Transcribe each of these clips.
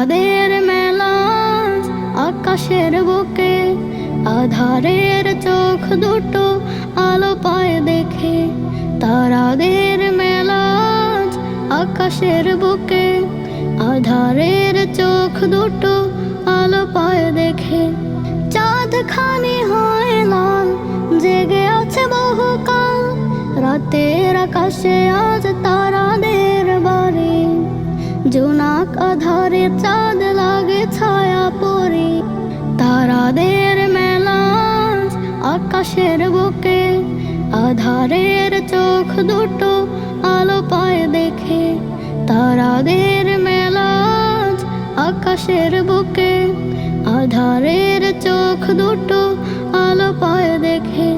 তারাদের মেলা আকাশের বুকে, আধারের চোখ দুটো আলো পায় দেখে। তারাদের মেলা আকাশের বুকে, আধারের চোখ দুটো আলো পায় দেখে। চাঁদ খানি হয় লাল, জেগে আছে বহুকাল। রাতের আকাশে আজ তারাদের জোনাক আধারে চাঁদ লাগে ছায়া পরি, তারাদের মেলা আকাশের বুকে, আধারের চোখ দুটো আলো পায় দেখে, তারাদের মেলা আকাশের বুকে, আধারের চোখ দুটো আলো পায় দেখে,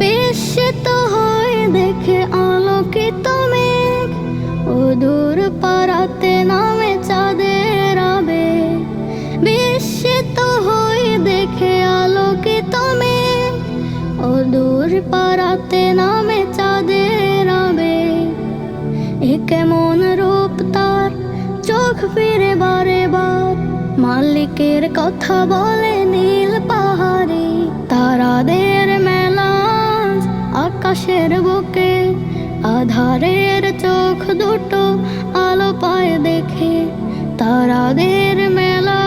বিস্মিত হয়ে দেখে আলোকিত ও দূর পারাতে নামে চাঁদের আবে। বিস্মিত হয়ে দেখে আলোকিত ও দূর পারাতে নামে চাঁদের আবে। এ কেমন রূপ তার? চোখ ফিরে বারে বার। মালিকের কথা বলে নীল পাহাড়ি। তারাদের মেলা আকাশের বুকে। আধারের চোখ দুটো আলো পায় দেখে তারাদের মেলা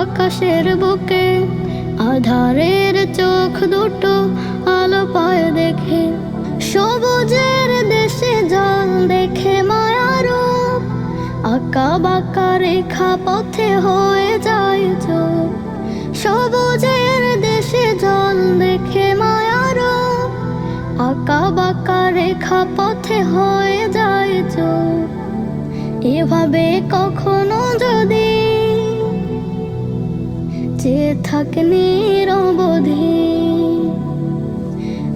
আকাশের বুকে। আধারের চোখ দুটো আলো পায় দেখে, সবুজের দেশে জল দেখে মায়ারূপ আঁকা বাঁকা রেখা পথে হয়ে যায় চোখ। সবুজের দেশে জল দেখে আঁকা বাঁকা রেখা পথে হয়ে যায় চোখ। এভাবে কখনো যদি যে থাকে নিরবধি।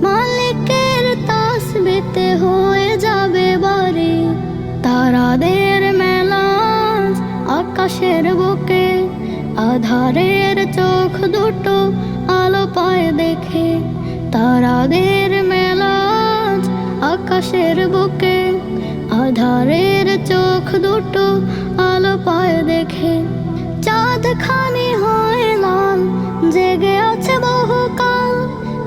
মালিকের তাসবিতে হয়ে যাবে বাড়ি। তারাদের মেলা আকাশের বুকে। আধারের চোখ দুটো আলো পায় দেখে। তারাদের আকাশের বুকে, আধারের চোখ দুটো আলো পায় দেখে। চাঁদ খানি হয় লাল, জেগে আছে বহুকাল।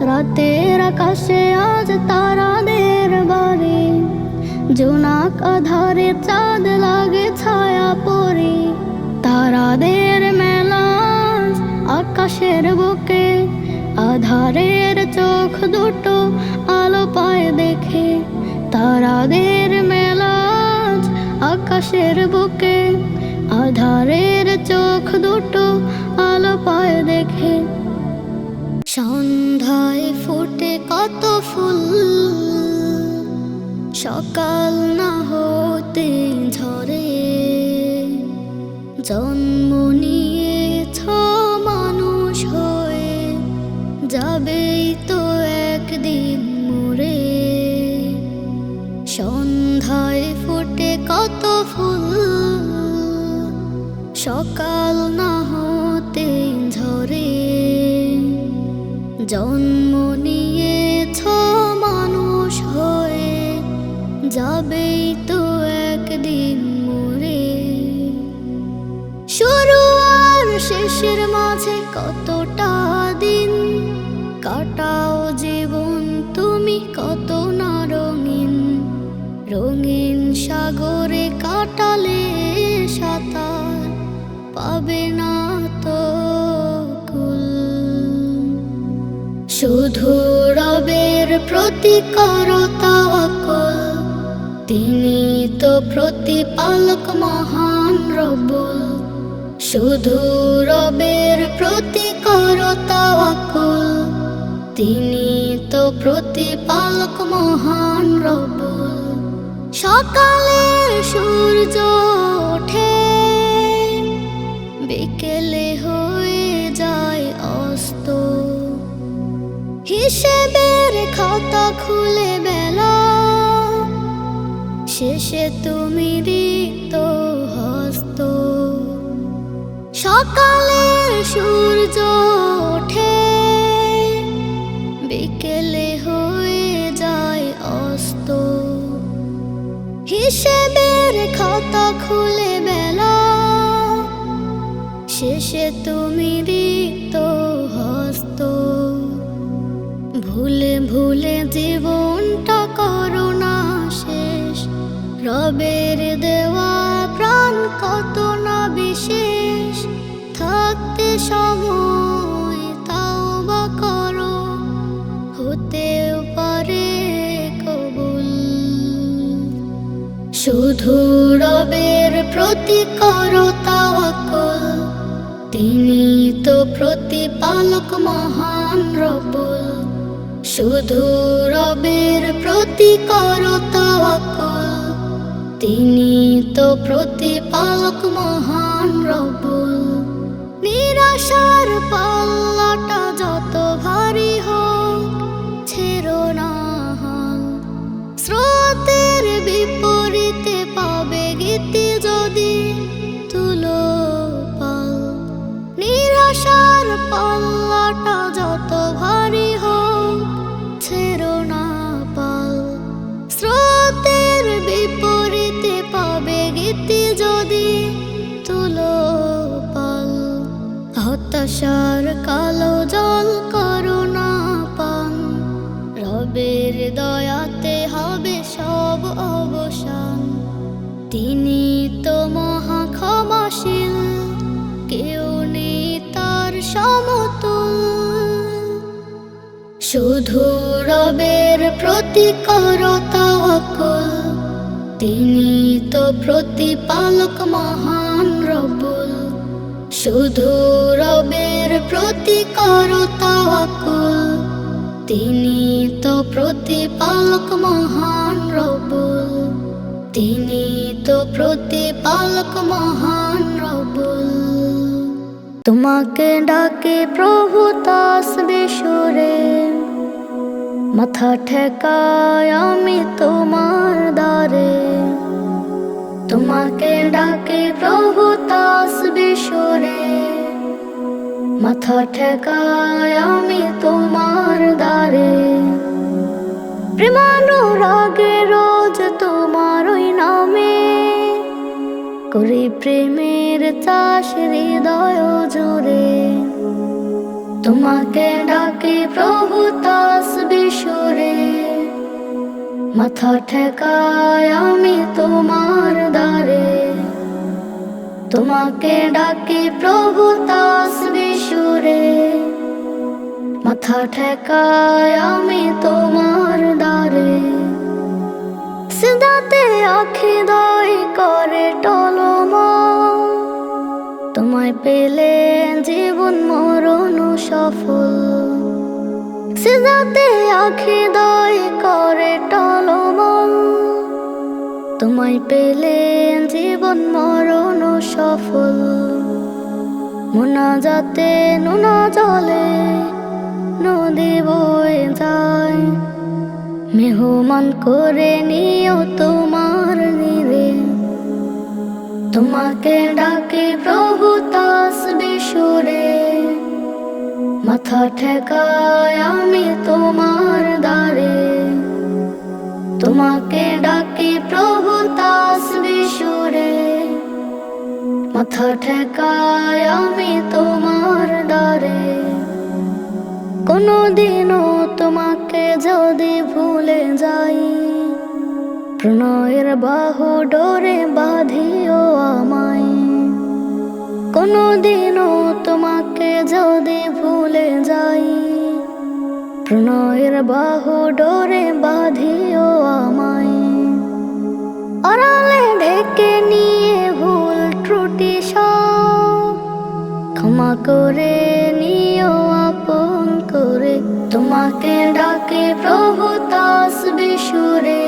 রাতের আকাশে আজ তারাদের বাড়ি। জোনাক আধারে চাঁদ লাগে ছায়া পরি তারাদের মেলা আকাশের বুকে, আধারের চোখ দুটো আলো পায় দেখে। তারাদের মেলা আকাশের বুকে, আধারের চোখ দুটো আলো পায় দেখে। সন্ধ্যায় ফুটে কত ফুল, সকাল না হতে ঝরে। জন্ম নিয়েছ মানুষ হয়ে যাবেই সকাল না হতে ঝরে। জন্ম নিয়েছ মানুষ হয়ে, যাবেই তো একদিন মরে। শুরু আর শেষের মাঝে কতটা দিন? কাটাও জীবন তুমি কত না রঙিন। রঙিন সাগরে কাটালে সাঁতার পাবে না তো শুধু রবের প্রতি তিনি তো প্রতিপালক মহান রবুল। শুধু রবের প্রতি তিনি তো প্রতিপালক মহান রবুল। সকালের সূর্য ওঠে বিকেলে হয়ে যায় অস্ত। হিসেবের খাতা খুলে বেলা। শেষে তুমি রিক্ত হস্ত। সকালের সূর্য ওঠে। বিকেলে হয়ে যায় অস্ত। হিসেবের খাতা খুলে সে তুমি রিক্ত হস্ত। ভুলে ভুলে জীবনটা করো না শেষ। রবের দেওয়া প্রাণ কত না বিশেষ। থাকতে সময় তাও বা করো, হতেও পারে কবুল। শুধু রবের প্রতি করো তিনি তো প্রতিপালক মহান রবুল। শুধু রবের প্রতি করো তিনি তো প্রতিপালক মহান রবুল। নিরাশার পাল্লাটা যদি তুলো পাল, হতাশার কালো জল করুণা পান। রবের দয়াতে হবে সব অবসান। তিনি তো মহা ক্ষমাশীল, কেউ নেই তার সমতুল। শুধু রবের প্রতি তিনি তো প্রতিপালক মহান রবুল। শুধু রবের প্রতি করো তাওয়াক্কুল তিনি তো প্রতিপালক মহান রবুল। তিনি তো প্রতিপালক মহান রবুল। তোমাকে ডাকে প্রভু মাথা ঠেকায় আমি তোমার দ্বারে। তোমাকে ডাকে প্রভু তাসবে সুরে মাথা ঠেকায় আমি তোমার দ্বারে। প্রেমানুরাগে রোজ তোমার নামে। করি প্রেমের চাষ হৃদয় জুড়ে তোমাকে ডাকে প্রভু তাস বিশুরে। মাথা ঠেকায় আমি তোমার দ্বারে। তোমাকে ডাকে প্রভু তাস বিশুরে। মাথা ঠেকায় আমি তোমার দ্বারে। সিদাতে আখি দই করে টলম তোমায় পেলে জীবন মরণ সফল সিদাতে আখি দই করে টলম তোমায় পেলে জীবন মরণ সফল। মোনা যাতে নুনা জলে নদী বয়ে যায়। মেহমান করে নিও তোমার নিরে। তোমাকে ডাকে প্রভু তাস বিশুরে মাথা ঠেকায় আমি তোমার দ্বারে। তোমাকে ডাকে প্রভু তাস বিশুরে। মাথা ঠেকায় আমি তোমার দ্বারে। কোনোদিনও তোমাকে যদি ভুলে যাই, প্রণয়ের বাহু ডোরে বাঁধিও আমায়। কোনোদিনও তোমাকে যদি ভুলে যাই, প্রণয়ের বাহু ডোরে বাঁধিও আমায়। আড়ালে ডেকে নিয়ে ভুল ত্রুটি ক্ষমা করে নিও, আপন করে। তোমাকে ডাকে প্রভু তাস বিশুরে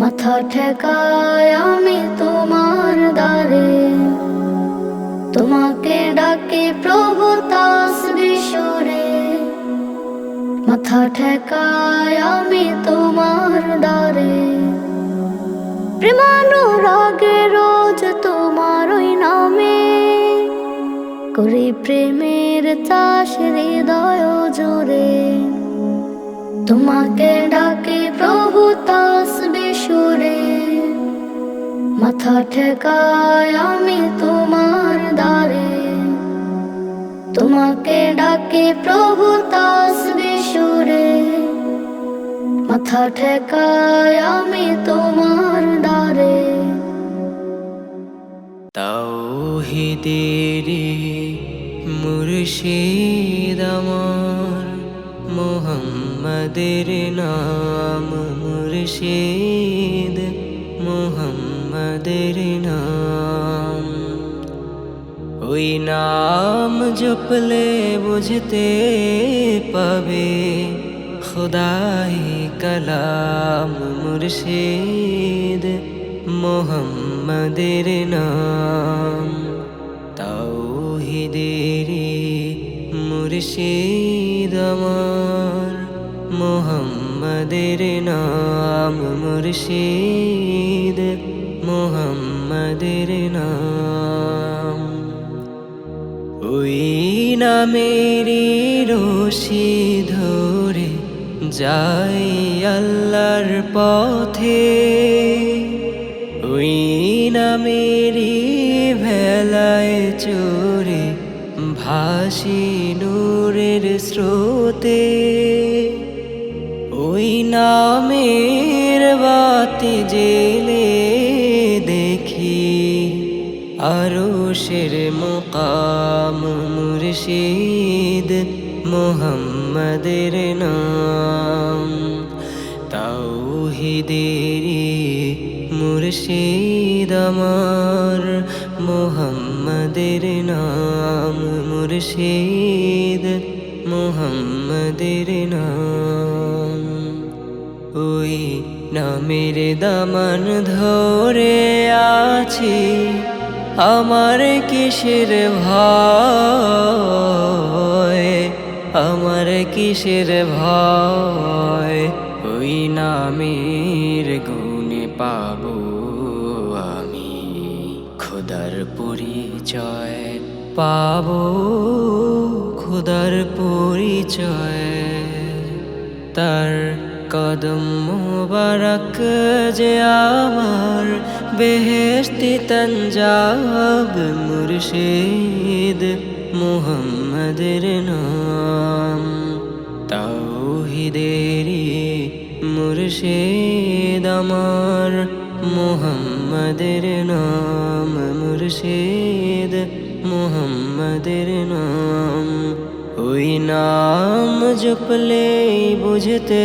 মাথা ঠেকায় আমি তোমার দ্বারে। তোমাকে ডাকে প্রভু তাস বিশুরে। মাথা ঠেকায় আমি তোমার দ্বারে। প্রেমানুরাগে রোজ তোমার ওই নামে। করি প্রেমের চাষ হৃদয় জোরে। তোমাকে ডাকে প্রভু তাস মাথা ঠেকায় আমি তোমার দ্বারে। ডাকে প্রভু তাসবি সুরে মাথা ঠেকায় আমি তোমার দ্বারে। তাওহিদেরি মুর্শিদ আমার, মোহাম্মদের নাম মুর্শিদ। মোহাম্মদের নাম। ওই নাম জপলে বুঝতে পাবে খুদাই কালাম মুর্শিদ মোহাম্মদের নাম। তাওহিদেরি মুর্শিদ আমার মোহাম্মদের নাম মুর্শিদ মোহাম্মদের নাম। ওই নামেরই রশি ধরে যাই আল্লাহর পথে। ওই নামেরই ভেলায় চোরে ভাসি নূরের স্রোতে। ওই নামের বাতি জেলে আরশের মুকাম মুর্শিদ মোহাম্মদের নাম। তাওহিদেরি মুর্শিদ আমার মোহাম্মদের নাম। মুর্শিদ মোহাম্মদের নাম। ওই নামের দামান ধরে আছি। আমার কিসের ভয়? আমার কিসের ভয়? ওই নামের গুণে পাবো আমি। খোদার পরিচয় পাবো, খোদার পরিচয়। তার কদম মোবারক যে আমার বেহেশতি তঞ্জাব মুর্শিদ মুহাম্মদের নাম। তাওহিদেরি মুর্শিদ আমার, মুহাম্মদের নাম। মুর্শিদ মুহাম্মদের নাম। ওই নাম জপলে বুঝতে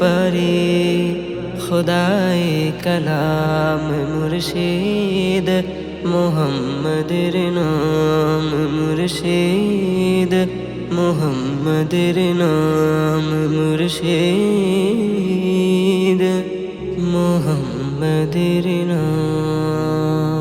পারি। খুদাই কলাম মুর্শিদ মোহাম্মদের নাম মুর্শিদ মোহাম্মদের নাম মুর্শিদ মোহাম্মদের নাম